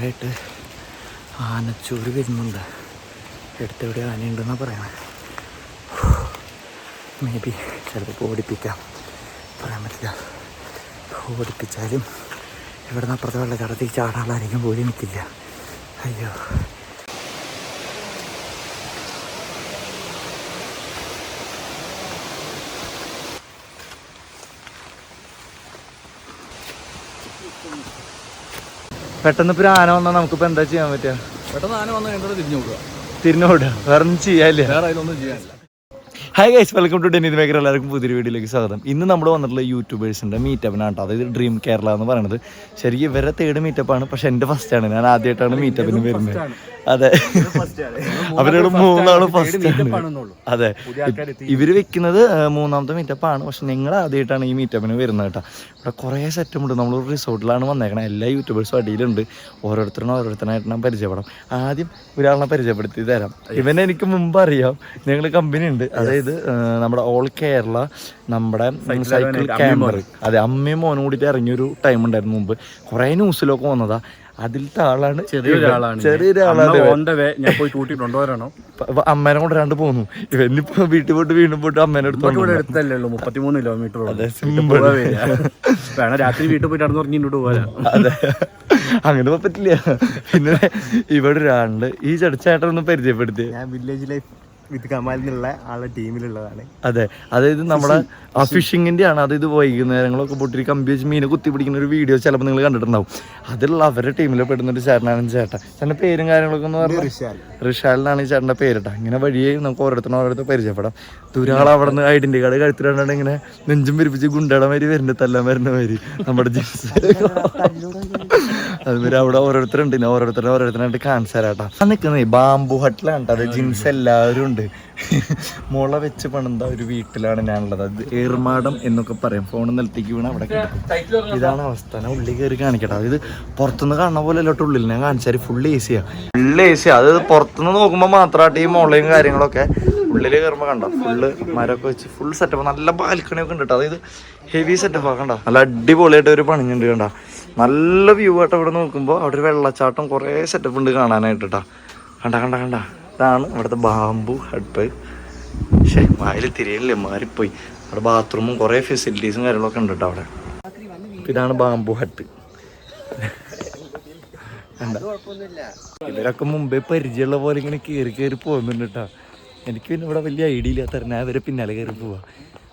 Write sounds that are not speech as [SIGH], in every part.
നേരമായിട്ട് ആനച്ചൂര് വരുന്നുണ്ട്. എടുത്തെവിടെ ആനയുണ്ടെന്നാണ് പറയണത് മേ ബി ചിലപ്പോൾ ഓടിപ്പിക്കാം. പറയാൻ പറ്റില്ല. ഓടിപ്പിച്ചാലും ഇവിടെ നിന്ന് അപ്പുറത്തെ വെള്ളച്ചാട്ടത്തിൽ ആരെങ്കിലും പോലും നിൽക്കില്ല അയ്യോ. പെട്ടെന്ന് ഇപ്പൊ ആന വന്നാൽ നമുക്കിപ്പോ എന്താ ചെയ്യാൻ പറ്റുക പെട്ടെന്ന് ആന വന്ന് കഴിഞ്ഞിട്ട് തിരിഞ്ഞു നോക്കുക. തിരിഞ്ഞോടുക വേറെ ഒന്നും ചെയ്യാല്ലേ വേറെ അതിലൊന്നും ചെയ്യാനില്ല. ഹായ് ഗൈസ് വെൽക്കം ടു ഡെന്നിത് മേക്കർ എല്ലാവർക്കും പുതിയൊരു വീഡിയോയിലേക്ക് സ്വാഗതം. ഇന്ന് നമ്മൾ വന്നിട്ടുള്ള യൂട്യൂബേഴ്സിന്റെ മീറ്റപ്പിനാണ് കേട്ടോ. അതായത് ഡ്രീം കേരള എന്ന് പറയുന്നത്. ശരിക്കും ഇവരെ തേർഡ് മീറ്റപ്പാണ് പക്ഷെ എന്റെ ഫസ്റ്റ് ആണ്. ഞാൻ ആദ്യമായിട്ടാണ് മീറ്റപ്പിന് വരുന്നത്. അതെ. അവരോട് മൂന്നാളും ഫസ്റ്റ് അതെ. ഇവർ വെക്കുന്നത് മൂന്നാമത്തെ മീറ്റപ്പ് ആണ്. പക്ഷെ നിങ്ങൾ ആദ്യമായിട്ടാണ് ഈ മീറ്റപ്പിന് വരുന്നത് കേട്ടോ. ഇവിടെ കുറേ സെറ്റപ്പ് ഉണ്ട്. നമ്മൾ റിസോർട്ടിലാണ് വന്നേക്കണം. എല്ലാ യൂട്യൂബേഴ്സും അടിയിലുണ്ട്. ഓരോരുത്തരും ഓരോരുത്തരായിട്ട് ഞാൻ പരിചയപ്പെടാം. ആദ്യം ഒരാളെ പരിചയപ്പെടുത്തി തരാം. ഇവനെ എനിക്ക് മുമ്പ് അറിയാം. ഞങ്ങൾ കമ്പനി ഉണ്ട്. അതായത് നമ്മുടെ ഓൾ കേരള നമ്മുടെ സൈക്കിൾ ക്യാമറ അതെ അമ്മയും മോനും കൂടിയിട്ട് ഇറങ്ങിയൊരു ടൈം ഉണ്ടായിരുന്നു മുമ്പ്. കുറേ ന്യൂസിലൊക്കെ വന്നതാ. അതിലത്തെ ആളാണ് ചെറിയൊരാളാണ് ചെറിയൊരാളാണ് ഇവൻ. ഓൺ ദ വേ ഞാൻ പോയി കൂട്ടി കൊണ്ടുവരണോ അമ്മേനെ കൊണ്ട് രണ്ട് പോന്നു. ഇവനിപ്പോ വീട്ടിൽ പോയിട്ട് വീണ്ടും പോയിട്ട് അമ്മേനെ എടുത്തോണ്ട്. അടുത്തല്ലേ ഉള്ളൂ മുപ്പത്തിമൂന്ന് കിലോമീറ്റർ അതെ. വേണം രാത്രി വീട്ടിൽ പോയിട്ട് നടന്നു പറഞ്ഞ് ഇങ്ങോട്ട് പോരാ അതെ. അങ്ങനെ പറ്റില്ല. പിന്നെ ഇവിടെ ഒരാളുണ്ട്. ഈ ചെടിച്ചേട്ടൻ ഒന്ന് പരിചയപ്പെടുത്തി ഞാൻ വില്ലേജ് ലൈഫ് വിത്ത് കമാലിനുള്ള എന്നുള്ള ആളെ ടീമിലുള്ളതാണ്. അതെ അതായത് നമ്മുടെ ആ ഫിഷിങ്ങിന്റെ ആണ് അതായത് വൈകുന്നേരങ്ങളൊക്കെ പൊട്ടി കമ്പി വെച്ച് മീനെ കുത്തി പിടിക്കുന്ന ഒരു വീഡിയോ ചിലപ്പോൾ നിങ്ങൾ കണ്ടിട്ടുണ്ടാവും. അതിലുള്ള അവരുടെ ടീമിൽ പെടുന്ന ഒരു ചേട്ടനാണ് ചേട്ടൻ ചേട്ടന്റെ പേരും കാര്യങ്ങളൊക്കെ എന്ന് പറഞ്ഞാൽ റിഷാൽ. റിഷാലിനാണ് ഈ ചേട്ടന്റെ പേരിട്ട ഇങ്ങനെ വഴിയെ നമുക്ക് ഓരോരുത്തരും ഓരോരുത്തർ പരിചയപ്പെടാം. ദുരാൾ അവിടെ നിന്ന് ഐഡന്റി കാർഡ് കഴുത്തിലാണ് ഇങ്ങനെ നെഞ്ചും പിരിപ്പിച്ച് ഗുണ്ടയുടെ മാതിരി വരുന്നുണ്ട് തല്ലാൻ വരുന്ന മാതിരി നമ്മുടെ ജീൻസ്. അതുമാതിരി അവിടെ ഓരോരുത്തരുണ്ട്. ഇനി ഓരോരുത്തരും ഓരോരുത്തരായിട്ട് കാണിച്ചു ആ നിൽക്കുന്നേ ബാംബു ഹട്ടിലാണ് അത് ജിൻസ് എല്ലാവരും ഉണ്ട്. മുള വെച്ച് പണിത ഒരു വീട്ടിലാണ് ഞാനുള്ളത്. അത് ഏർമാടം എന്നൊക്കെ പറയും. ഫോൺ നിലത്തേക്ക് വീണ അവിടെ ഇതാണ് അവസ്ഥ. ഞാൻ ഉള്ളിൽ കയറി കാണിക്കട്ടെ. അതായത് പുറത്തുനിന്ന് കാണുന്ന പോലെ അല്ലോട്ട് ഉള്ളിൽ. ഞാൻ കാണിച്ചാൽ ഫുൾ എ സിയാ ഫുൾ എ സി അത് പുറത്തുനിന്ന് നോക്കുമ്പോൾ മാത്രമായിട്ട് ഈ മുളയും കാര്യങ്ങളൊക്കെ ഉള്ളിൽ കയറുമ്പോൾ കണ്ട? ഫുള്ള് മരമൊക്കെ വെച്ച് ഫുൾ സെറ്റപ്പ് നല്ല ബാൽക്കണിയൊക്കെ ഉണ്ട് കേട്ടോ. അതായത് ഹെവി സെറ്റപ്പ് ആക്കണ്ട നല്ല അടിപൊളിയായിട്ട് ഒരു പണിഞ്ഞുണ്ട് കണ്ട? നല്ല വ്യൂ ആയിട്ട് ഇവിടെ നോക്കുമ്പോൾ അവിടെ ഒരു വെള്ളച്ചാട്ടം കുറേ സെറ്റപ്പ് ഉണ്ട് കാണാനായിട്ട് കേട്ടോ കണ്ട കണ്ട കണ്ട. ഇതാണ് ഇവിടുത്തെ ബാമ്പു ഹട്ട് പക്ഷേ വായിൽ തിരിയല്ലേ മാറിപ്പോയി. അവിടെ ബാത്റൂമും കുറേ ഫെസിലിറ്റീസും കാര്യങ്ങളൊക്കെ ഉണ്ട് കേട്ടോ അവിടെ. ഇതാണ് ബാമ്പു ഹട്ട് ഇവരൊക്കെ മുമ്പേ പരിചയമുള്ള പോലെ ഇങ്ങനെ കയറി കയറി പോകുന്നുണ്ട് കേട്ടോ എനിക്ക് പിന്നെ ഇവിടെ വലിയ ഐഡിയ ഇല്ലാത്ത ഞാൻ ഇവരെ പിന്നാലെ കയറി പോവാ.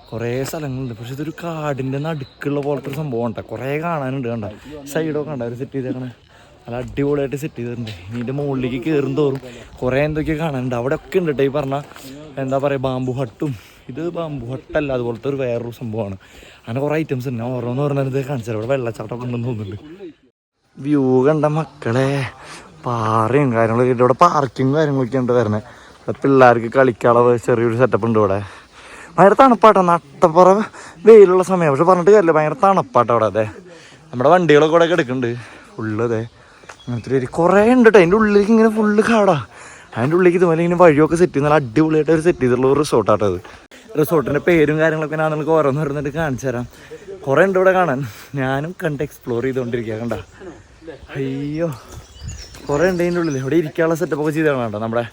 കുറേ സ്ഥലങ്ങളുണ്ട്. പക്ഷെ ഇതൊരു കാടിന്റെ നടുക്കുള്ള പോലത്തെ ഒരു സംഭവം ഉണ്ടോ കുറേ കാണാനുണ്ട് കണ്ട? സൈഡൊക്കെ കണ്ട? അവർ സെറ്റ് ചെയ്തേക്കണേ. നല്ല അടിപൊളിയായിട്ട് സെറ്റ് ചെയ്തിട്ടുണ്ട്. ഇതിന്റെ മുകളിലേക്ക് കയറും തോറും കുറേ എന്തൊക്കെയോ കാണാനുണ്ട്. അവിടെ ഒക്കെ ഉണ്ട് ഈ പറഞ്ഞ എന്താ പറയുക ബാമ്പു ഹട്ടും ഇത് ബാമ്പു ഹട്ടല്ല അതുപോലത്തെ ഒരു വേറൊരു സംഭവമാണ്. അങ്ങനെ കുറേ ഐറ്റംസ് ഉണ്ട്. ഞാൻ ഓരോന്ന് പറഞ്ഞത് കാണിച്ചാൽ ഇവിടെ വെള്ളച്ചാട്ടം ഉണ്ടെന്ന് തോന്നുന്നുണ്ട്. വ്യൂ കണ്ട മക്കളെ പാറയും കാര്യങ്ങളൊക്കെ ഇവിടെ പാർക്കിങ് കാര്യങ്ങളൊക്കെ ഉണ്ട് വരണേ പിള്ളേർക്ക് കളിക്കാനുള്ള ചെറിയൊരു സെറ്റപ്പ് ഉണ്ട് ഇവിടെ. ഭയങ്കര തണുപ്പാട്ടോ. നട്ടപ്പുറ വെയിലുള്ള സമയം. പക്ഷെ പറഞ്ഞിട്ട് കാര്യമില്ല. ഭയങ്കര തണുപ്പാട്ടോ അവിടെ അതെ. നമ്മുടെ വണ്ടികളൊക്കെ കൂടെ കിടക്കുന്നുണ്ട് ഫുള്ള് അതെ. അങ്ങനത്തെ ഒരു കുറേ ഉണ്ട് കേട്ടോ അതിന്റെ ഉള്ളിലേക്ക് ഇങ്ങനെ ഫുള്ള് കാടാ. അതിന്റെ ഉള്ളിലേക്ക് ഇതുപോലെ ഇങ്ങനെ വഴിയൊക്കെ സെറ്റ് ചെയ്ത് നല്ല അടിപൊളിയായിട്ട് ഒരു സെറ്റ് ചെയ്തിട്ടുള്ള ഒരു റിസോർട്ടാട്ടോ റിസോർട്ടിന്റെ പേരും കാര്യങ്ങളൊക്കെ ഞാൻ നിങ്ങൾക്ക് ഓരോന്ന് ഓരോന്നിട്ട് കാണിച്ചു തരാം. കുറേ ഉണ്ട് ഇവിടെ കാണാൻ. ഞാനും കണ്ട് എക്സ്പ്ലോർ ചെയ്തുകൊണ്ടിരിക്കുക കണ്ട. അയ്യോ. കുറേ ഉണ്ട് അതിന്റെ ഉള്ളിൽ ഇവിടെ ഇരിക്കാനുള്ള സെറ്റപ്പ് ഒക്കെ ചെയ്താണ് കേട്ടോ നമ്മുടെ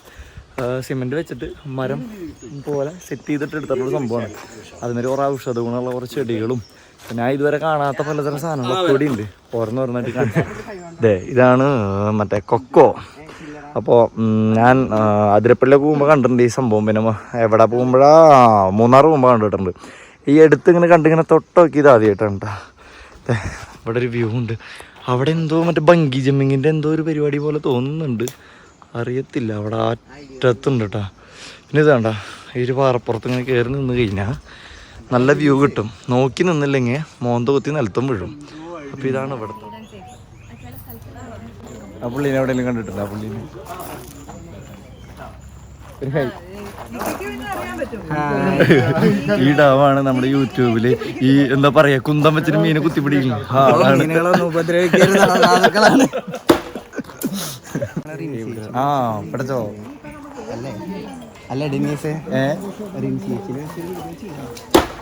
സിമെന്റ് വെച്ചിട്ട് മരം പോലെ സെറ്റ് ചെയ്തിട്ട് എടുത്തിട്ടുള്ള സംഭവമാണ്. അതുമാതിരി കുറേ ഔഷധ ഗുണമുള്ള കുറച്ച് ചെടികളും. ഞാൻ ഇതുവരെ കാണാത്ത പലതരം സാധനങ്ങളൊക്കെ കൂടി ഉണ്ട്. ഓരോന്നായിട്ട് കാണാൻ അതെ ഇതാണ് മറ്റേ കൊക്കോ. അപ്പോൾ ഞാൻ അതിരപ്പള്ളിയിലെ പോകുമ്പോൾ കണ്ടിട്ടുണ്ട് ഈ സംഭവം. പിന്നെ എവിടെ പോകുമ്പോഴാ? മൂന്നാർ പോകുമ്പോൾ കണ്ടിട്ടുണ്ട്. ഈ അടുത്ത് ഇങ്ങനെ കണ്ടിങ്ങനെ തൊട്ടൊക്കെ ഇത് ആദ്യമായിട്ടാണ് കേട്ടോ ഇവിടെ ഒരു വ്യൂ ഉണ്ട്. അവിടെ എന്തോ മറ്റേ ബങ്കി ജമ്മിങ്ങിന്റെ എന്തോ ഒരു പരിപാടി പോലെ തോന്നുന്നുണ്ട്. അറിയത്തില്ല. അവിടെ അറ്റത്തുണ്ട് കേട്ടോ പിന്നെ ഇത് വേണ്ട ഈ ഒരു പാറപ്പുറത്ത് ഇങ്ങനെ കയറി നിന്ന് കഴിഞ്ഞാൽ നല്ല വ്യൂ കിട്ടും. നോക്കി നിന്നില്ലെങ്കിൽ മോന്ത കുത്തി നിലത്തും വീഴും. അപ്പോൾ ഇതാണ് ഇവിടുത്തെ. ആ പുള്ളീനെ എവിടെയെങ്കിലും കണ്ടിട്ടില്ല ആ പുള്ളീനെ. ഈ ഡാവാണ് നമ്മുടെ യൂട്യൂബിൽ ഈ എന്താ പറയാ കുന്തം വെച്ചിട്ട് മീനെ കുത്തിപ്പിടിക്കും ആ ആ പഠിച്ചോ? അല്ലേ? അല്ല ഡിനീസ്?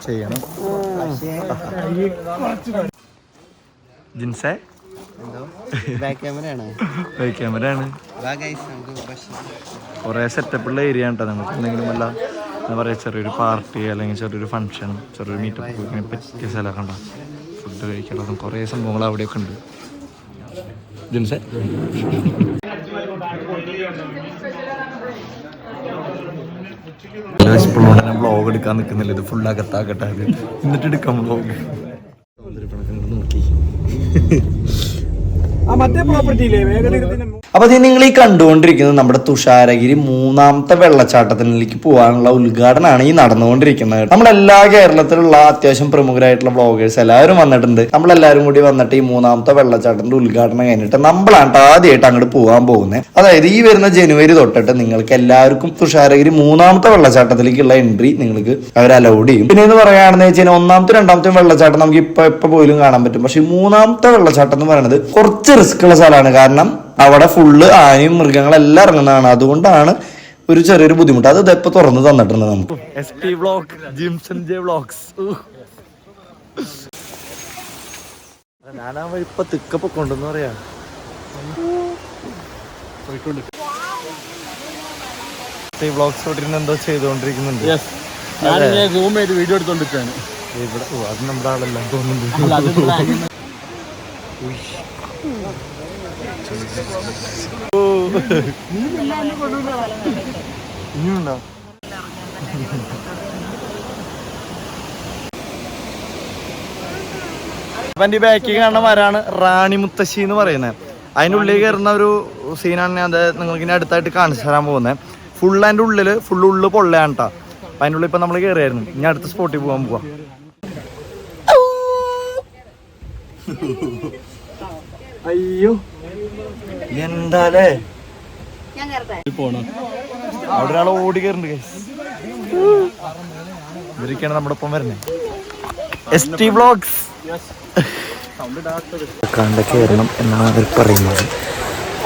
ചെയ്യണം. ജിൻസേ? ബാക്ക് ക്യാമറയാണ് ക്യാമറ ആണ്. കുറേ സെറ്റപ്പുള്ള ഏരിയ കേട്ടോ നമുക്ക് എന്തെങ്കിലും വല്ല എന്താ പറയുക ചെറിയൊരു പാർട്ടി അല്ലെങ്കിൽ ചെറിയൊരു ഫംഗ്ഷൻ ചെറിയൊരു മീറ്റപ്പ് ഒക്കെ പറ്റിയ സ്ഥലമൊക്കെ ഉണ്ടോ? ഫുഡ് കഴിക്കണം കുറേ സംഭവങ്ങൾ അവിടെയൊക്കെ ഉണ്ട്. ജിൻസെ? ബ്ലോഗ് എടുക്കാൻ നിൽക്കുന്നില്ല. ഇത് ഫുൾ അകത്താക്കട്ടെ എന്നിട്ട് എടുക്കാം ബ്ലോഗ് നോക്കി അപ്പൊ അത് നിങ്ങൾ ഈ കണ്ടുകൊണ്ടിരിക്കുന്നത് നമ്മുടെ തുഷാരഗിരി മൂന്നാമത്തെ വെള്ളച്ചാട്ടത്തിലേക്ക് പോകാനുള്ള ഉദ്ഘാടനമാണ് ഈ നടന്നുകൊണ്ടിരിക്കുന്നത്. നമ്മളെല്ലാ കേരളത്തിലുള്ള അത്യാവശ്യം പ്രമുഖരായിട്ടുള്ള ബ്ലോഗേഴ്സ് എല്ലാവരും വന്നിട്ടുണ്ട്. നമ്മളെല്ലാവരും കൂടി വന്നിട്ട് ഈ മൂന്നാമത്തെ വെള്ളച്ചാട്ടത്തിന്റെ ഉദ്ഘാടനം കഴിഞ്ഞിട്ട് നമ്മളാണ് ആദ്യമായിട്ട് അങ്ങോട്ട് പോകാൻ പോകുന്നത് അതായത് ഈ വരുന്ന ജനുവരി തൊട്ടിട്ട് നിങ്ങൾക്ക് എല്ലാവർക്കും തുഷാരഗിരി മൂന്നാമത്തെ വെള്ളച്ചാട്ടത്തിലേക്കുള്ള എൻട്രി നിങ്ങൾക്ക് അവർ അലൗഡ് ചെയ്യും. പിന്നെ എന്ന് പറയുകയാണെന്ന് വെച്ചാൽ ഒന്നാമത്തെ രണ്ടാമത്തെ വെള്ളച്ചാട്ടം നമുക്ക് ഇപ്പൊ എപ്പോ പോലും കാണാൻ പറ്റും. പക്ഷെ മൂന്നാമത്തെ വെള്ളച്ചാട്ടം എന്ന് പറയുന്നത് കുറച്ച് റിസ്ക് ഉള്ള സ്ഥലമാണ്. കാരണം അവിടെ ഫുള്ള് ആനയും മൃഗങ്ങളെല്ലാം ഇറങ്ങുന്നതാണ്. അതുകൊണ്ടാണ് ഒരു ചെറിയൊരു ബുദ്ധിമുട്ട്. അത് ഇതെപ്പോ തുറന്ന് തന്നിട്ടുണ്ട് നമുക്ക്. S P vlog Jimson J vlogs ഞാനാ ഇപ്പൊ തിക്കപ്പൊ കൊണ്ടെന്ന് പറയാ. തൊട്ടിരുന്ന് എന്തോ ചെയ്തുകൊണ്ടിരിക്കുന്നുണ്ട്. ചെയ്ത് വീഡിയോ ഇവിടെ ഓ അത് നമ്മുടെ ആളെല്ലാം തോന്നുന്നുണ്ട് ഇനിയുണ്ടോ? അപ്പൊ എന്റെ ബാക്കിൽ കാണുന്ന മരാണ് റാണി മുത്തശ്ശി എന്ന് പറയുന്നത്. അതിന്റെ ഉള്ളിൽ കയറുന്ന ഒരു സീനാണ് ഞാൻ അതായത് നിങ്ങൾക്ക് ഇനി അടുത്തായിട്ട് കാണിച്ചു തരാൻ പോകുന്നത്. ഫുൾ അതിന്റെ ഉള്ളിൽ ഫുൾ ഉള്ളു പൊള്ളയാണ് കേട്ടോ അപ്പൊ അതിന്റെ ഉള്ളിൽ ഇപ്പൊ നമ്മൾ കയറിയായിരുന്നു. ഇനി അടുത്ത സ്പോട്ടിൽ പോകാൻ പോവാ. അയ്യോ. എന്താലേ? അവിടെ ഒരാൾ ഓടി കയറുന്നുണ്ട് guys. ഇവരൊക്കെയാണ് നമ്മുടെ ഒപ്പം വരുന്നത് എസ് ടി ബ്ലോഗ്സ്. കണ്ട കയറണം എന്നാണ് അവർ പറയുന്നത്.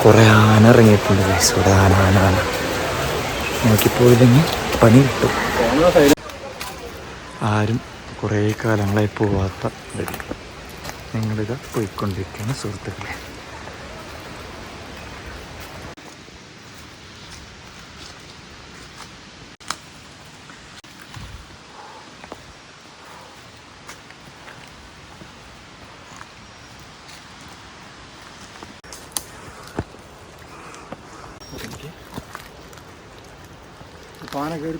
കുറെ ആന ഇറങ്ങിയിട്ടുണ്ട് ഗൈസ് ഇവിടെ ആന ആന ആന. നോക്കിപ്പോയില്ലെങ്കിൽ പണി കിട്ടും. ആരും കുറേ കാലങ്ങളായി പോവാത്ത വഴി നിങ്ങളിത് പോയിക്കൊണ്ടിരിക്കുന്ന സുഹൃത്തുക്കളെ.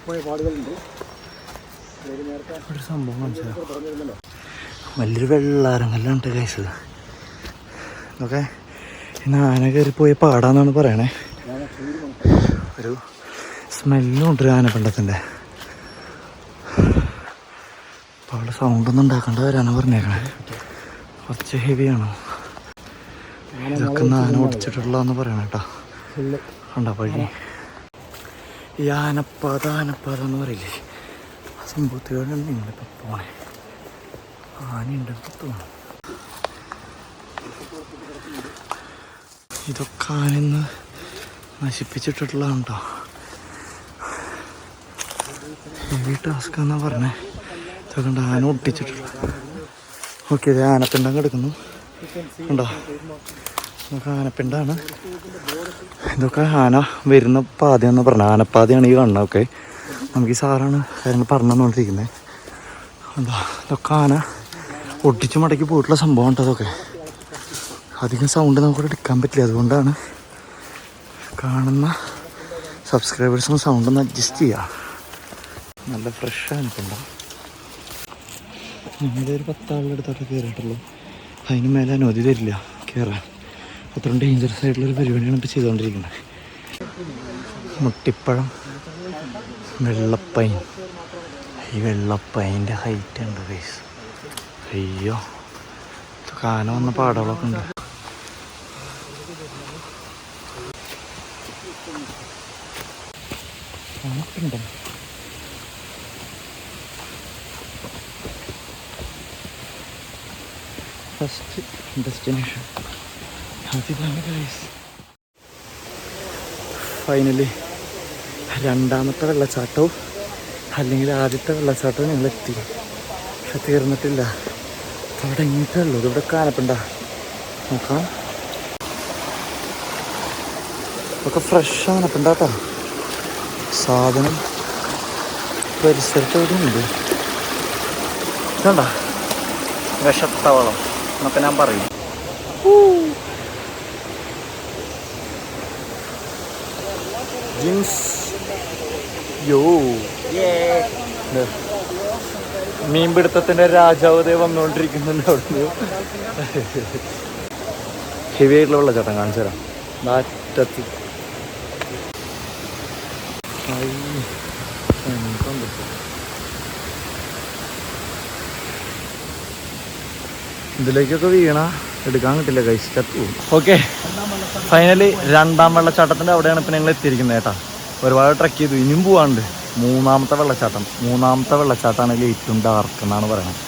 കയറിപ്പോയ പാടുകളുണ്ട്. ഒരു സംഭവം മനസ്സിലാവും വലിയൊരു വെള്ളാരങ്ങല്ലുണ്ട് കൈസ് ഓക്കെ ഇന്ന് ആന കയറി പോയി പാടാന്നാണ് പറയണേ. ഒരു സ്മെല്ലും ഉണ്ട് ആനപ്പിണ്ടത്തിന്റെ അപ്പോൾ അവിടെ സൗണ്ടൊന്നും ഉണ്ടാക്കണ്ട വരാനാ പറഞ്ഞേക്കണേ. കുറച്ച് ഹെവിയാണോ ഇതൊക്കെ ആന ഓടിച്ചിട്ടുള്ളതെന്ന് പറയണേട്ടാ കണ്ടാ വഴി ഈ ആനപ്പാത എന്ന് പറയില്ലേ? ആ സംഭവത്തിലൂടെ നിങ്ങളിപ്പോൾ പോണേ. ആനയുണ്ടെന്ന് തോന്നുന്നു. ഇതൊക്കെ ആനന്ന് നശിപ്പിച്ചിട്ടുള്ളതാണ് കേട്ടോ ഹെവി ടാസ്ക് എന്നാ പറഞ്ഞേ. ഇതൊക്കെ ആന ഒട്ടിച്ചിട്ടുള്ള ഓക്കെ ഇത് ആനപ്പിണ്ടം കിടക്കുന്നു. ഉണ്ടോ ഇതൊക്കെ ആനപ്പിണ്ടാണ്. ഇതൊക്കെ ആന വരുന്ന പാതയെന്ന് പറഞ്ഞ ആനപ്പാതയാണ് ഈ കാണുന്നത് ഓക്കെ നമുക്ക് ഈ സാറാണ് കാര്യങ്ങൾ പറഞ്ഞുകൊണ്ടിരിക്കുന്നത്. എന്താ ഇതൊക്കെ ആന ഒട്ടിച്ചു മടക്കി പോയിട്ടുള്ള സംഭവം ഉണ്ട് അതൊക്കെ അധികം സൗണ്ട് നമുക്ക് എടുക്കാൻ പറ്റില്ല. അതുകൊണ്ടാണ് കാണുന്ന സബ്സ്ക്രൈബേഴ്സിന് സൗണ്ട് ഒന്ന് അഡ്ജസ്റ്റ് ചെയ്യുക നല്ല ഫ്രഷ് ആനിട്ടുണ്ടോ ഒരു പത്താളുടെ അടുത്തൊക്കെ കയറിയിട്ടുള്ളൂ. അതിന് മേലെ അനുമതി തരില്ല കയറാൻ അത്രയും ഡേഞ്ചറസ് ആയിട്ടുള്ളൊരു പരിപാടിയാണ് ഇപ്പോൾ ചെയ്തുകൊണ്ടിരിക്കുന്നത് മുട്ടിപ്പഴം വെള്ളപ്പൈൻ ഈ വെള്ളപ്പൈന്റെ ഹൈറ്റ് ഉണ്ട് ഗൈസ് അയ്യോ കാനം വന്ന പാടകളൊക്കെ ഉണ്ട്. ഫസ്റ്റ് ഡെസ്റ്റിനേഷൻ അതിതാണ് ഗൈസ് ഫൈനലി രണ്ടാമത്തെ വെള്ളച്ചാട്ടവും അല്ലെങ്കിൽ ആദ്യത്തെ വെള്ളച്ചാട്ടവും ഞങ്ങൾ എത്തി പക്ഷെ തീർന്നിട്ടില്ല. അവിടെ ഇങ്ങനത്തെ ഉള്ളൂ ഇവിടെ കാണപ്പണ്ട നോക്കാം. ഒക്കെ ഫ്രഷ് ആണപ്പണ്ട കേട്ടോ. സാധനം പരിസരത്ത് എവിടെ ഉണ്ട് ഇതണ്ട വിഷത്തവളം എന്നൊക്കെ ഞാൻ പറയും ജീൻസ് യോ. മീൻപിടുത്തത്തിന്റെ രാജാവ് ദേ വന്നുകൊണ്ടിരിക്കുന്നുണ്ട് അവിടുന്ന്. ഹെവി ആയിട്ടുള്ള വെള്ളച്ചാട്ടം കാണിച്ചു തരാം. നാറ്റത്ത്. ഇതിലേക്കൊക്കെ വീണ എടുക്കാൻ കിട്ടില്ല കൈസ് ചത്തു ഓക്കെ ഫൈനലി രണ്ടാം വെള്ളച്ചാട്ടത്തിന്റെ അവിടെയാണ് ഇപ്പൊ ഞങ്ങൾ എത്തിയിരിക്കുന്നത് കേട്ടാ. ഒരുപാട് ട്രക്ക് ചെയ്തു. ഇനിയും പോവാണ്ട് മൂന്നാമത്തെ വെള്ളച്ചാട്ടം. മൂന്നാമത്തെ വെള്ളച്ചാട്ടമാണ് ഏറ്റവും ഡാർക്ക് എന്നാണ് പറയുന്നത്.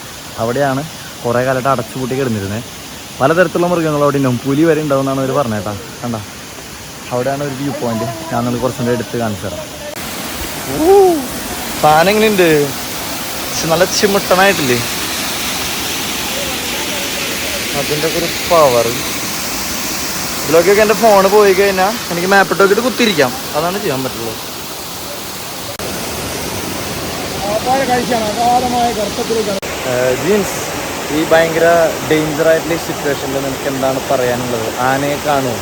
അവിടെയാണ് കുറേ കാലമായിട്ട് അടച്ചുപൂട്ടി കിടന്നിരുന്നത്. പലതരത്തിലുള്ള മൃഗങ്ങൾ അവിടെ ഉണ്ടാവും. പുലി വരെ ഉണ്ടാവും എന്നാണ് അവർ പറഞ്ഞേട്ടാ കണ്ട? അവിടെയാണ് ഒരു വ്യൂ പോയിന്റ് ഞാൻ നിങ്ങൾ കുറച്ചും കൂടെ എടുത്ത് കാണിച്ചു തരാം. സാധനം എങ്ങനെയുണ്ട് പക്ഷെ നല്ല ചിമിട്ടനായിട്ടില്ലേ? അതിന്റെ ഒരു പവർ ഇതിലൊക്കെ എന്റെ ഫോൺ പോയി കഴിഞ്ഞാൽ എനിക്ക് മാപ്പ് ഇട്ടോക്കിട്ട് കുത്തിരിക്കാം അതാണ് ചെയ്യാൻ പറ്റുള്ളൂ. ജീൻസ്. ഈ ഭയങ്കര ഡേഞ്ചർ ആയിട്ടുള്ള സിറ്റുവേഷനിൽ നിനക്ക് എന്താണ് പറയാനുള്ളത്? ആനയെ കാണുമോ?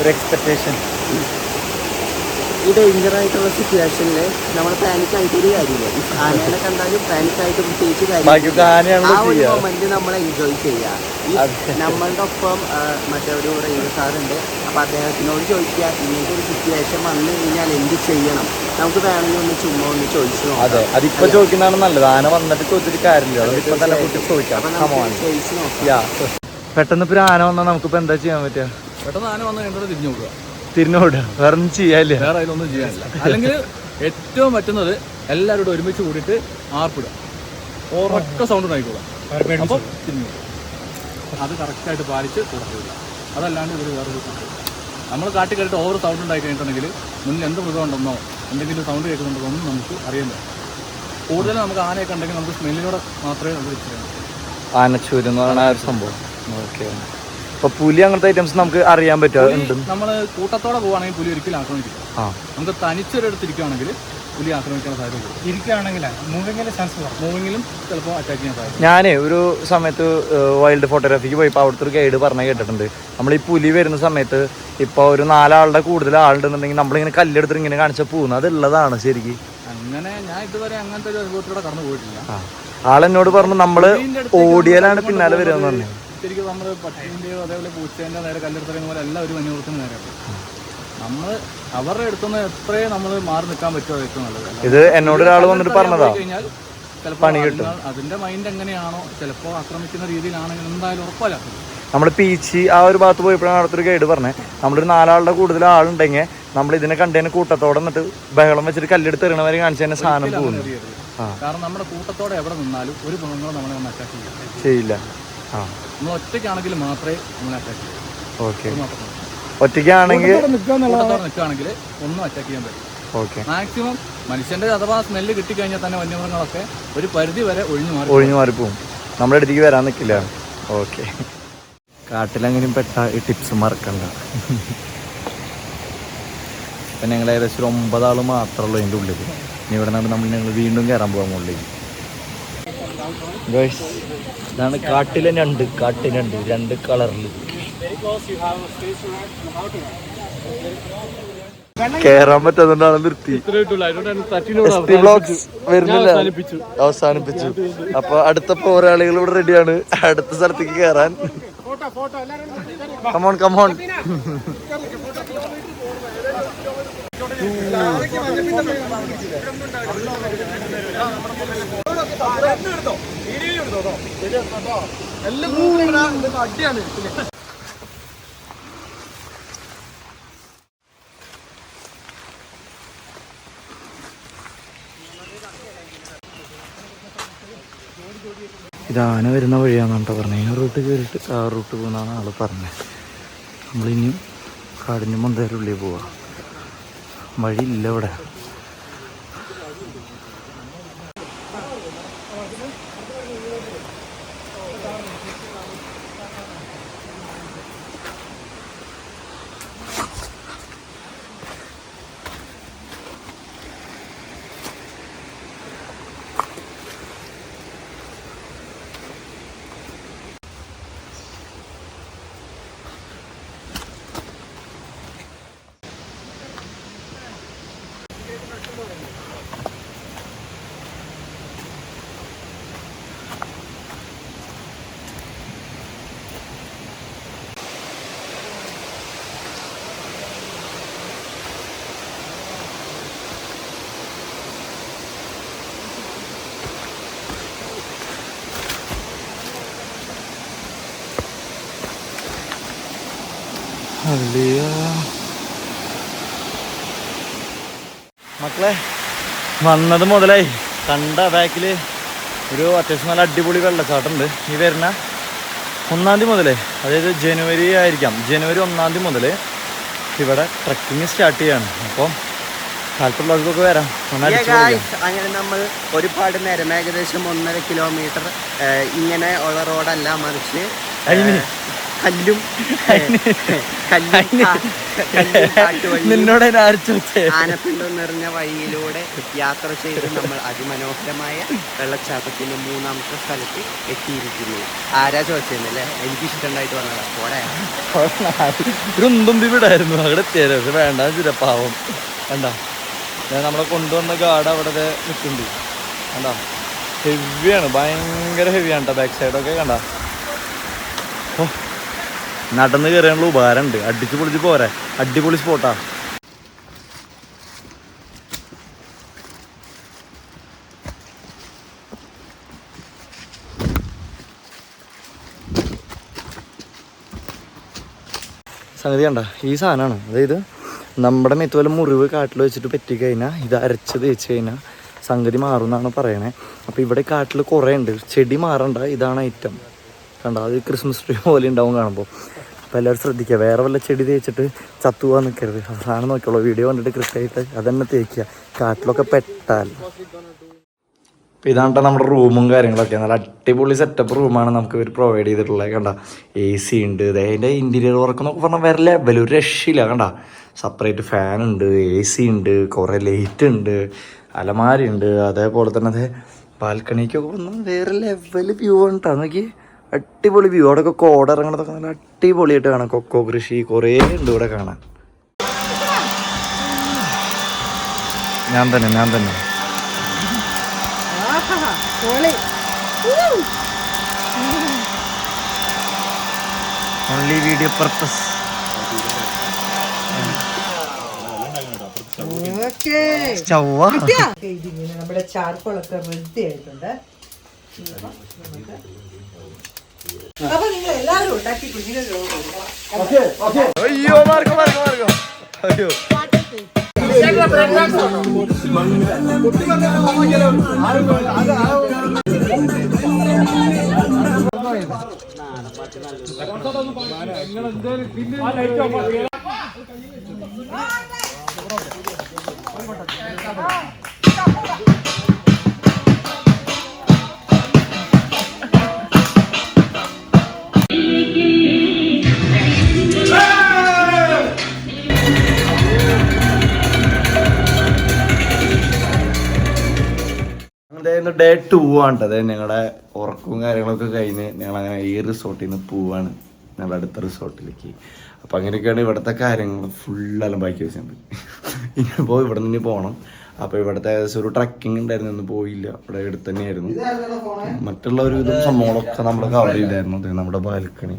ഒരു എക്സ്പെക്ടേഷൻ ഈ ഡേഞ്ചർ ആയിട്ടുള്ള സിറ്റുവേഷനിൽ നമ്മൾ പാനിക് ആയിട്ട് ഒരു കാര്യമില്ല. ഈ ആനയെ കണ്ടാലും പാനിക് ആയിട്ട് പ്രത്യേകിച്ച് കാര്യം ആ ഒരു. മൊമെന്റ് നമ്മൾ എൻജോയ് ചെയ്യുക ഈ നമ്മളുടെ ഒപ്പം മറ്റേ ഒരു റെയിൽവേ സാറുണ്ട് അപ്പൊ അദ്ദേഹത്തിനോട് ചോദിക്കുക ഇങ്ങനത്തെ ഒരു സിറ്റുവേഷൻ വന്നു കഴിഞ്ഞാൽ എന്ത് ചെയ്യണം? നമുക്ക് വേണമെങ്കിൽ ഒന്ന് ചുമ്മാ ഒന്ന് ചോദിച്ചു അതെ. അതിപ്പോ? ചോദിക്കുന്നതാണ് നല്ലത്. ആന വന്നിട്ട് ചോദിച്ചിട്ട് കാര്യമില്ല. തന്നെ കുട്ടി ചോദിക്കാം. ചോദിച്ചു നോക്കാം. പെട്ടെന്ന് ഇപ്പൊ ആന വന്നാൽ നമുക്കിപ്പോ എന്താ ചെയ്യാൻ പറ്റുക? പെട്ടെന്ന് ആന വന്നാൽ തിരിഞ്ഞു നോക്കുക. തിരിഞ്ഞോടുക വേറെ ഒന്നും ചെയ്യാല്ലേ വേറെ അതിലൊന്നും ചെയ്യാനില്ല. അല്ലെങ്കിൽ ഏറ്റവും പറ്റുന്നത് എല്ലാവരോടും ഒരുമിച്ച് കൂടിയിട്ട് ആർപ്പിടുക. ഉറക്ക സൗണ്ട് ഉണ്ടായിക്കോളാം അപ്പം തിരിഞ്ഞു. അത് കറക്റ്റായിട്ട് പാലിച്ച് കൊടുക്കുക അതല്ലാണ്ട് ഇവർ വേറെ നമ്മൾ കാട്ടി കയറിയിട്ട് ഓവർ സൗണ്ട് ഉണ്ടായി കഴിഞ്ഞിട്ടുണ്ടെങ്കിൽ മുന്നിൽ എന്ത് മൃഗം ഉണ്ടെന്നോ എന്തെങ്കിലും സൗണ്ട് കേൾക്കുന്നുണ്ടോ ഒന്നും നമുക്ക് അറിയാൻ പറ്റും കൂടുതലും നമുക്ക് ആനയൊക്കെ ഉണ്ടെങ്കിൽ നമുക്ക് സ്മെല്ലിലൂടെ മാത്രമേ നമുക്ക് ആനച്ചൂര് എന്ന് പറയുന്ന ആ ഒരു സംഭവം. ഓക്കെ. അപ്പൊ പുലി അങ്ങനത്തെ ഐറ്റംസ് നമുക്ക് അറിയാൻ പറ്റുമോ ഉണ്ട് നമ്മൾ കൂട്ടത്തോടെ പോവാണെങ്കിൽ പുലി ഒരിക്കലും ആക്രമിക്കില്ല. നമുക്ക് തനിച്ചൊരിടത്തിരിക്കുകയാണെങ്കിൽ പുലി ആക്രമിക്കാൻ സാധ്യത ഇരിക്കുകയാണെങ്കിൽ മൂവിങ്ങിൽ ചാൻസ് മൂവിങ്ങിലും ചിലപ്പോൾ അറ്റാക്ക് ചെയ്യാൻ സാധ്യത ഞാനേ ഒരു സമയത്ത് വൈൽഡ് ഫോട്ടോഗ്രാഫിക്ക് പോയപ്പോൾ അവിടുത്തെ ഒരു ഗൈഡ് പറഞ്ഞ കേട്ടിട്ടുണ്ട്. നമ്മൾ ഈ പുലി വരുന്ന സമയത്ത് ഇപ്പോൾ ഒരു നാലാളുടെ കൂടുതൽ ആളുണ്ടെന്നുണ്ടെങ്കിൽ നമ്മളിങ്ങനെ കല്ലെടുത്തിട്ട് ഇങ്ങനെ കാണിച്ചാൽ പോകുന്നു അതുള്ളതാണ് ശരിക്ക്. അങ്ങനെ ഞാൻ ഇതുവരെ അങ്ങനത്തെ ഒരു അനുഭവത്തിലൂടെ കടന്നു പോയിട്ടില്ല ആ. ആളെന്നോട് പറഞ്ഞു നമ്മൾ ഓടിയാലാണ് പിന്നാലെ വരുമെന്ന് പറഞ്ഞു. ശരിക്കും നമ്മൾ പട്ടിന്റെയോ അതേപോലെ പൂച്ചേന്റെ നേരെ കല്ലെടുത്തറിയുന്ന പോലെ എല്ലാം ഒരു വന്യമൃഗത്തിന് നേരെ നമ്മൾ അവരുടെ അടുത്തുനിന്ന് എത്രയും നമ്മൾ മാറി നിൽക്കാൻ പറ്റുമോ ഏറ്റവും നല്ലത്? ഇത് എന്നോട് ഒരാൾ വന്നിട്ട് പറഞ്ഞതാ. കഴിഞ്ഞാൽ പണി കിട്ടും. അതിന്റെ മൈൻഡ് എങ്ങനെയാണോ ചിലപ്പോൾ ആക്രമിക്കുന്ന രീതിയിലാണെങ്കിൽ എന്തായാലും ഉറപ്പല്ല. നമ്മൾ പീച്ചി ആ ഒരു ഭാഗത്ത് പോയപ്പോഴാണ് അടുത്തൊരു ഗൈഡ് പറഞ്ഞത് നമ്മളൊരു നാലാളുടെ കൂടുതൽ ആളുണ്ടെങ്കിൽ നമ്മൾ ഇതിനെ കണ്ടതിന് കൂട്ടത്തോടെ എന്നിട്ട് ബഹളം വെച്ചിട്ട് കല്ലെടുത്ത് എറിയണവരെ കാണിച്ചു തന്നെ സാധനം പോകുന്നു. കാരണം നമ്മുടെ കൂട്ടത്തോടെ എവിടെ നിന്നാലും ഒരു മൃഗങ്ങളും നമ്മളെ അറ്റാക്ക് ചെയ്യില്ല. നമ്മൾ ഒറ്റയ്ക്കാണെങ്കിൽ മാത്രമേ നമ്മളെ അറ്റാക്ക് ചെയ്യൂ. ഓക്കെ. ഒറ്റയ്ക്കാണെങ്കിൽ നിൽക്കുകയാണെങ്കിൽ ഒന്നും അറ്റാക്ക് ചെയ്യാൻ പറ്റും ഓക്കെ. മാക്സിമം മനുഷ്യന്റെ അഥവാ സ്മെല്ല് കിട്ടിക്കഴിഞ്ഞാൽ തന്നെ വന്യമൃഗങ്ങളൊക്കെ ഒരു പരിധി വരെ ഒഴിഞ്ഞു മാറി ഒഴിഞ്ഞു മാറിപ്പോവും നമ്മുടെ അടുത്തേക്ക് വരാൻ നിൽക്കില്ല. ഓക്കെ. കാട്ടിലെങ്ങനെയും പെട്ട ഈ ടിപ്സ് മറക്കണ്ട. ഇപ്പം ഞങ്ങൾ ഏകദേശം ഒരു ഒമ്പതാൾ മാത്രമേ ഉള്ളൂ അതിന്റെ ഉള്ളിൽ ഇനി ഇവിടെ നിന്നാണ് നമ്മൾ ഞങ്ങൾ വീണ്ടും കയറാൻ പോകാൻ മുകളിലേക്ക്. ഇതാണ് കാട്ടിലെ ഞണ്ട്. കാട്ടിനുണ്ട് രണ്ട് കളറിൽ കേറാൻ പറ്റാത്തതുകൊണ്ടാണ് നിർത്തി. വരുന്നില്ല. അവസാനിപ്പിച്ചു. അപ്പൊ അടുത്ത പോരാളികൾ ഇവിടെ റെഡിയാണ് അടുത്ത സ്ഥലത്തേക്ക് കേറാൻ. കമോൺ കമോൺ ഇത് ആന വരുന്ന വഴിയാണെന്ന് കേട്ടോ പറഞ്ഞത് ഈ റൂട്ട് കയറിയിട്ട് ആ റൂട്ട് പോകുന്നതാണ് ആൾ പറഞ്ഞത് നമ്മളിനിയും കാടിന് മന്ദാരം ഉള്ളിൽ പോവാ. വഴിയില്ല ഇവിടെ. അല്ലയോ മക്കളെ വന്നത് മുതലായി. കണ്ട ബാക്കിൽ ഒരു അത്യാവശ്യം നല്ല അടിപൊളി വെള്ളച്ചാട്ടമുണ്ട്. ഈ വരുന്ന ഒന്നാം തീയതി മുതലേ അതായത് ജനുവരി ആയിരിക്കാം. ജനുവരി ഒന്നാം തീയതി മുതൽ ഇവിടെ ട്രക്കിങ് സ്റ്റാർട്ട് ചെയ്യാണ്. അപ്പോൾ താല്പര്യമുള്ളവർക്കൊക്കെ വരാം. അങ്ങനെ നമ്മൾ ഒരുപാട് നേരം ഏകദേശം ഒന്നര കിലോമീറ്റർ ഇങ്ങനെ ഉള്ള റോഡല്ല മറിച്ച് കല്ലും. [LAUGHS] നിന്നോട് ഞാൻ ആര് ചോദിച്ചേ? ആനപ്പിണ്ടം നിറഞ്ഞ വഴിയിലൂടെ യാത്ര ചെയ്ത് നമ്മൾ അതിമനോഹരമായ വെള്ളച്ചാട്ടത്തിന്റെ മൂന്നാമത്തെ സ്ഥലത്ത് എത്തിയിരിക്കുന്നു. ആരാ ചോദിച്ചല്ലേ എനിക്ക് ഇഷ്ടമുണ്ടായിട്ട് വന്നതാ. പോടെ ഒരു ഉന്തുമ്പി വിടായിരുന്നു. അവിടെ എത്തിയാലും? വേണ്ട ചിരപ്പാവും വേണ്ട ഞാൻ നമ്മളെ കൊണ്ടുവന്ന ഗാർഡ് അവിടെ നിൽക്കുന്നുണ്ട്. കണ്ട? ഹെവിയാണ് ഭയങ്കര ഹെവിയാണ് കേട്ടോ ബാക്ക് സൈഡൊക്കെ കണ്ട? ഓ. നടന്ന് കയറിയാനുള്ള ഉപകാരമുണ്ട്. അടിച്ച് പൊളിച്ച് പോരെ. അടിപൊളി സ്പോട്ടാ സംഗതി കണ്ട? ഈ സാധനമാണ്. അതായത് നമ്മുടെ മെത്ത് വല്ല മുറിവ് കാട്ടിൽ വെച്ചിട്ട് പറ്റിക്കഴിഞ്ഞാൽ ഇത് അരച്ച് തേച്ച് കഴിഞ്ഞാൽ സംഗതി മാറും എന്നാണ് പറയണേ. അപ്പോൾ ഇവിടെ കാട്ടിൽ കുറേ ഉണ്ട് ചെടി മാറണ്ട. ഇതാണ് ഐറ്റം കണ്ട അത് ക്രിസ്മസ് ട്രീ പോലെ ഉണ്ടാവും കാണുമ്പോൾ അപ്പോൾ എല്ലാവരും ശ്രദ്ധിക്കുക വേറെ വല്ല ചെടി തേച്ചിട്ട് ചത്തുപോകാൻ നിൽക്കരുത്. അവസാനം നോക്കിയുള്ളൂ വീഡിയോ കണ്ടിട്ട് കൃത്യമായിട്ട് അതന്നെ തേക്കുക. കാട്ടിലൊക്കെ പെട്ടാൽ. അപ്പോൾ ഇതാണ് നമ്മുടെ റൂമും കാര്യങ്ങളൊക്കെ. നല്ല അടിപൊളി സെറ്റപ്പ് റൂമാണ് നമുക്ക് ഇവർ പ്രൊവൈഡ് ചെയ്തിട്ടുള്ളത് കണ്ട? എ സി ഉണ്ട്. അതിന്റെ ഇന്റീരിയർ വർക്ക് എന്നൊക്കെ പറഞ്ഞാൽ വേറെ ലെവൽ ഒരു രക്ഷയില്ല കണ്ട? സെപ്പറേറ്റ് ഫാൻ ഉണ്ട് എ സി ഉണ്ട് കുറേ ലൈറ്റ് ഉണ്ട് അലമാരി ഉണ്ട്. അതേപോലെ തന്നെ അതെ ബാൽക്കണിക്കൊക്കെ വന്നാൽ വേറെ ലെവൽ വ്യൂ കേട്ടോ നോക്കി അടിപൊളി വ്യൂ അവിടെയൊക്കെ കോട ഇറങ്ങണതൊക്കെ നല്ല അടിപൊളിയായിട്ട് കാണാം. കൊക്കോ കൃഷി കുറേ ഉണ്ട് ഇവിടെ കാണാൻ. ഞാൻ തന്നെ ഞാൻ തന്നെ. ഓൺലി വീഡിയോ പർപ്പസ് ചവ്വ. ഇതിങ്ങനെ നമ്മുടെ ചാർക്കോളൊക്കെ റെഡി ആയിട്ടുണ്ട് അപ്പൊ നിങ്ങൾ എല്ലാവരും ഉണ്ടാക്കി കുഞ്ഞിനെ അയ്യോ മാർഗം മാർഗം മാർഗം. അയ്യോ. ഡേ ടു ആണ് ട്ടോ. അതായത് ഞങ്ങളുടെ ഉറക്കവും കാര്യങ്ങളൊക്കെ കഴിഞ്ഞ് ഞങ്ങൾ അങ്ങനെ ഈ റിസോർട്ടിൽ നിന്ന് പോവാണ്. ഞങ്ങളുടെ അടുത്ത റിസോർട്ടിലേക്ക്. അപ്പം അങ്ങനെയൊക്കെയാണ് ഇവിടുത്തെ കാര്യങ്ങൾ ഫുൾ അലമ്പാക്കി വെച്ചിട്ടുണ്ട് ഇനിയിപ്പോൾ ഇവിടെ നിന്ന് ഇനി പോകണം അപ്പോൾ ഇവിടുത്തെ ഏകദേശം ഒരു ട്രക്കിംഗ് ഉണ്ടായിരുന്നു. ഒന്നും പോയില്ല. ഇവിടെ അടുത്ത് തന്നെയായിരുന്നു. മറ്റുള്ള ഒരു വിധം സംഭവങ്ങളൊക്കെ നമ്മൾ കവർ ചെയ്തായിരുന്നു. നമ്മുടെ ബാൽക്കണി.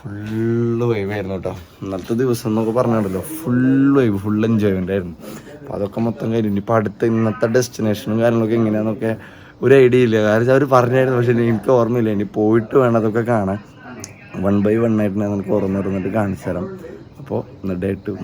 ഫുള്ള് ആയിരുന്നു കേട്ടോ. ഇന്നത്തെ ദിവസം എന്നൊക്കെ പറഞ്ഞാണല്ലോ ഫുൾ വൈബ് ഫുൾ എൻജോയ്മെന്റ് ആയിരുന്നു. അപ്പോൾ അതൊക്കെ മൊത്തം കഴിഞ്ഞു. ഇനിയിപ്പോൾ അടുത്ത ഇന്നത്തെ ഡെസ്റ്റിനേഷനും കാര്യങ്ങളൊക്കെ എങ്ങനെയാണെന്നൊക്കെ ഒരു ഐഡിയ ഇല്ല. കാരണം അവർ പറഞ്ഞായിരുന്നു പക്ഷെ എനിക്ക് ഓർമ്മയില്ല. ഇനി പോയിട്ട് വേണം അതൊക്കെ കാണാൻ. വൺ ബൈ വൺ ആയിട്ട് ഞാൻ നിനക്ക് ഓർമ്മ ഓർമ്മിട്ട് കാണിച്ചു തരാം. അപ്പോൾ ഇന്നിട്ടായിട്ട് ഡേ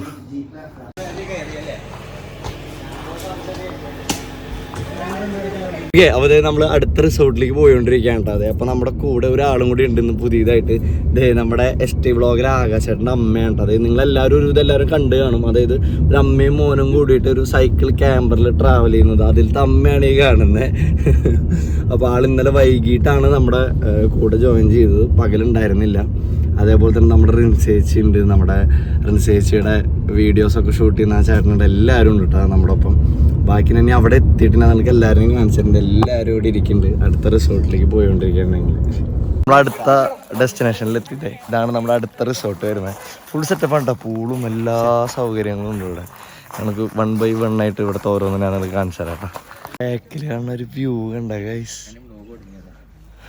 ടു ഓക്കെ അപ്പോൾ നമ്മൾ അടുത്ത റിസോർട്ടിലേക്ക് പോയിക്കൊണ്ടിരിക്കുകയാണ് കേട്ടോ അതെ അപ്പോൾ നമ്മുടെ കൂടെ ഒരാളും കൂടി ഉണ്ട് ഇന്ന് പുതിയതായിട്ട്. ദേ നമ്മുടെ എസ് ടി ബ്ലോഗർ ആകാശേട്ടന്റെ അമ്മയാണ് കേട്ടോ അതായത് നിങ്ങളെല്ലാവരും ഒരു ഇതെല്ലാവരും കണ്ടു കാണും. അതായത് ഒരു അമ്മയും മോനും കൂടിയിട്ട് ഒരു സൈക്കിൾ ക്യാമ്പറിൽ ട്രാവൽ ചെയ്യുന്നത്. അതിലത്തെ അമ്മയാണ് ഈ കാണുന്നത് [LAUGHS] അപ്പോൾ ആൾ ഇന്നലെ വൈകിട്ടാണ് നമ്മുടെ കൂടെ ജോയിൻ ചെയ്തത്. പകലുണ്ടായിരുന്നില്ല. അതേപോലെ തന്നെ നമ്മുടെ റിൻസേച്ചി ഉണ്ട്. നമ്മുടെ റിൻസേച്ചിയുടെ വീഡിയോസൊക്കെ ഷൂട്ട് ചെയ്യുന്ന ആ ചേട്ടനുണ്ട്. എല്ലാവരും ഉണ്ട് കേട്ടോ നമ്മുടെ ഒപ്പം. ബാക്കി തന്നെ അവിടെ എത്തിയിട്ട് നമുക്ക് എല്ലാവരെയും കാണിച്ചിട്ടുണ്ട്. എല്ലാവരും ഇവിടെ ഇരിക്കുന്നുണ്ട്. അടുത്ത റിസോർട്ടിലേക്ക് പോയിക്കൊണ്ടിരിക്കുകയാണെങ്കിൽ. നമ്മൾ അടുത്ത ഡെസ്റ്റിനേഷനിൽ എത്തിയിട്ടേ. ഇതാണ് നമ്മുടെ അടുത്ത റിസോർട്ട് വരുന്നത്. ഫുൾ സെറ്റപ്പ് ആണ് പൂളും എല്ലാ സൗകര്യങ്ങളും ഉണ്ട് ഇവിടെ. നമുക്ക് വൺ ബൈ വൺ ആയിട്ട് ഇവിടുത്തെ ഓരോന്നും ഞാൻ നിങ്ങൾക്ക് കാണിച്ചു തരാം കേട്ടോ ബാക്കിൽ കാണുന്ന ഒരു വ്യൂ കണ്ട ഗൈസ്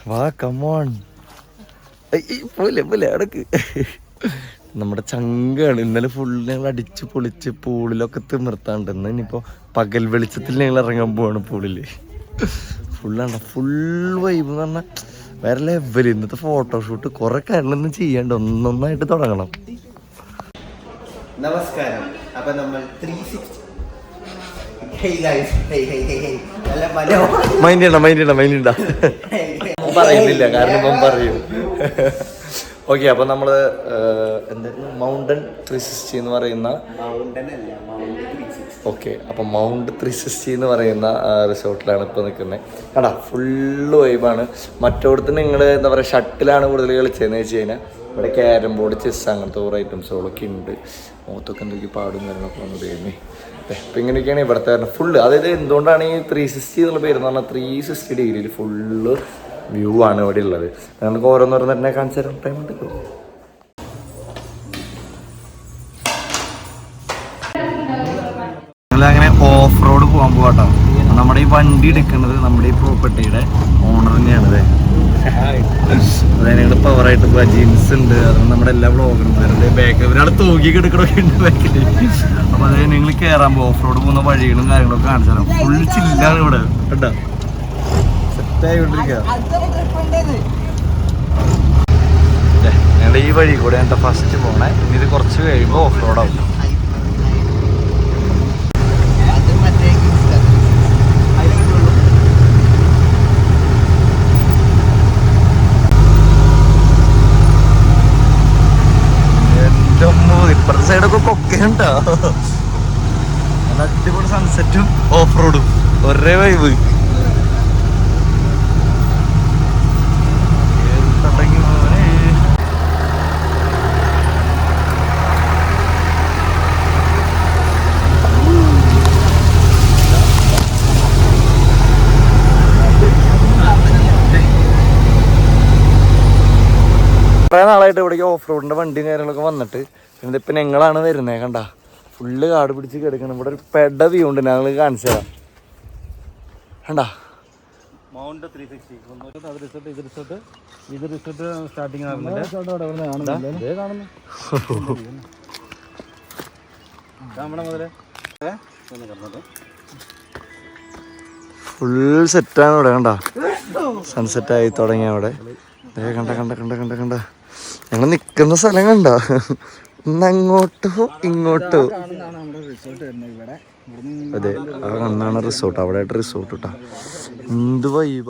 വാ കമോൺ പോലെ പോലെ അടക്ക്. നമ്മുടെ ചങ്കാണ്. ഇന്നലെ ഫുള്ള് ഞങ്ങൾ അടിച്ച് പൊളിച്ച് പൂളിലൊക്കെ തിമിർത്താണ്ട്. ഇന്ന് ഇനിയിപ്പോൾ പകൽ വെളിച്ചത്തിൽ ഞങ്ങൾ ഇറങ്ങാൻ പോവാണ് പൂളിൽ ഫുള്ളാണ് ഫുൾ വൈബ് എന്ന് പറഞ്ഞാൽ വേറെ ലെവൽ ഇന്നത്തെ ഫോട്ടോഷൂട്ട് കുറെ കാര്യങ്ങളൊന്നും ചെയ്യാണ്ട്. ഒന്നൊന്നായിട്ട് തുടങ്ങണം. നമസ്കാരം. അപ്പൊ നമ്മൾ ത്രീ സിക്സ്റ്റി മൈൻഡ് ചെയ്യണ്ട മൈൻഡ് ചെയ്യണ്ട മൈൻഡ് ചെയ്യണ്ട. പറയുന്നില്ല. കാരണം ഇപ്പം പറയും. ഓക്കെ അപ്പൊ നമ്മൾ എന്തായിരുന്നു മൗണ്ടൻ ത്രീ സിക്സ്റ്റി എന്ന് പറയുന്ന ഓക്കെ അപ്പൊ മൗണ്ട് ത്രീ സിക്സ്റ്റി എന്ന് പറയുന്ന റിസോർട്ടിലാണ് ഇപ്പൊ നിൽക്കുന്നത് കേട്ടാ ഫുള്ള് വൈബാണ് മറ്റോടത്ത് നിങ്ങൾ എന്താ പറയുക ഷട്ടിലാണ് കൂടുതൽ കളിച്ചതെന്ന് വെച്ച് കഴിഞ്ഞാൽ ഇവിടെ ക്യാരം ബോർഡ് ചെസ് അങ്ങനത്തെ ഓരോ ഐറ്റംസുകളൊക്കെ ഉണ്ട് മുഖത്തൊക്കെ എന്തൊക്കെ പാടും കാര്യങ്ങളൊക്കെ വന്നു തരുന്നത് ഇപ്പം ഇങ്ങനെയൊക്കെയാണ് ഇവിടുത്തെ ഫുള്ള് അതായത് എന്തുകൊണ്ടാണ് ഈ ത്രീ സിക്സ്റ്റി എന്നുള്ള പേര് എന്ന് പറഞ്ഞാൽ ത്രീ സിക്സ്റ്റി ഡിഗ്രിയിൽ ഫുള്ള് വ്യൂ ആണ് ഇവിടെ ഉള്ളത്. നമുക്ക് ഓരോന്നോരോ തന്നെ കാണിച്ചു തരാം. ടൈം ഉണ്ട്. അങ്ങനെ ഓഫ് റോഡ് പോകാൻ പോവാട്ടോ. നമ്മുടെ ഈ വണ്ടി എടുക്കുന്നത് നമ്മുടെ ഈ പ്രോപ്പർട്ടിയുടെ ഓണർ തന്നെയാണ് അതായത് പവറായിട്ട് പോവാ ജീൻസ് ഉണ്ട്. അത് നമ്മുടെ എല്ലാ ബ്ലോഗർമാരുടെ ബാക്ക് ഒരാൾ തൂക്കി കിടക്കണമൊക്കെ ഉണ്ട് ബാക്കിൽ അപ്പൊ അതായത് നിങ്ങൾ കയറാൻ പോകും ഓഫ് റോഡ് പോകുന്ന വഴികളും കാര്യങ്ങളൊക്കെ കാണിച്ചു തരാം. ഫുൾ ചില്ലാണ് ഇവിടെ. കേട്ടോ? ഞങ്ങളുടെ ഈ വഴി കൂടെ എന്താ ഫസ്റ്റ് പോണേ. ഇനി ഇത് കുറച്ച് കഴിയുമ്പോൾ ഓഫ് റോഡാവും ഇപ്പുറത്തെ സൈഡൊക്കെ കൊക്കയുണ്ടോ? നല്ല അടിപൊളി സൺസെറ്റും ഓഫ് റോഡും ഒരേ വൈബ് കുറേ നാളായിട്ട് ഇവിടേക്ക് ഓഫ് റോഡിന്റെ വണ്ടിയും കാര്യങ്ങളൊക്കെ വന്നിട്ട് പിന്നെ ഇപ്പം ഞങ്ങളാണ് വരുന്നത് കണ്ട? ഫുള്ള് കാട് പിടിച്ച് കിടക്കണം. ഇവിടെ ഒരു പെട വ്യൂ ഉണ്ട് ഞങ്ങൾ കാണിച്ചു തരാം. കണ്ട? മൗണ്ട് ത്രീ സിക്സ്റ്റി അത് റിസോർട്ട് ഇത് റിസോർട്ട് ഇത് റിസോർട്ട് സ്റ്റാർട്ടിങ് ആകുന്നില്ല നമ്മുടെ മുതലേ. ഫുൾ സെറ്റാണ് ഇവിടെ കണ്ട? സൺസെറ്റ് ആയി തുടങ്ങി അവിടെ. കണ്ട കണ്ട കണ്ട കണ്ട കണ്ട. ഞങ്ങൾ നിൽക്കുന്ന സ്ഥലം കണ്ടോ? ഇന്നങ്ങോട്ടോ ഇങ്ങോട്ടോ അതെ ആ കണ്ണാണ് റിസോർട്ട്. അവിടെ ആയിട്ട് റിസോർട്ട് കിട്ടാ എന്ത് വൈബ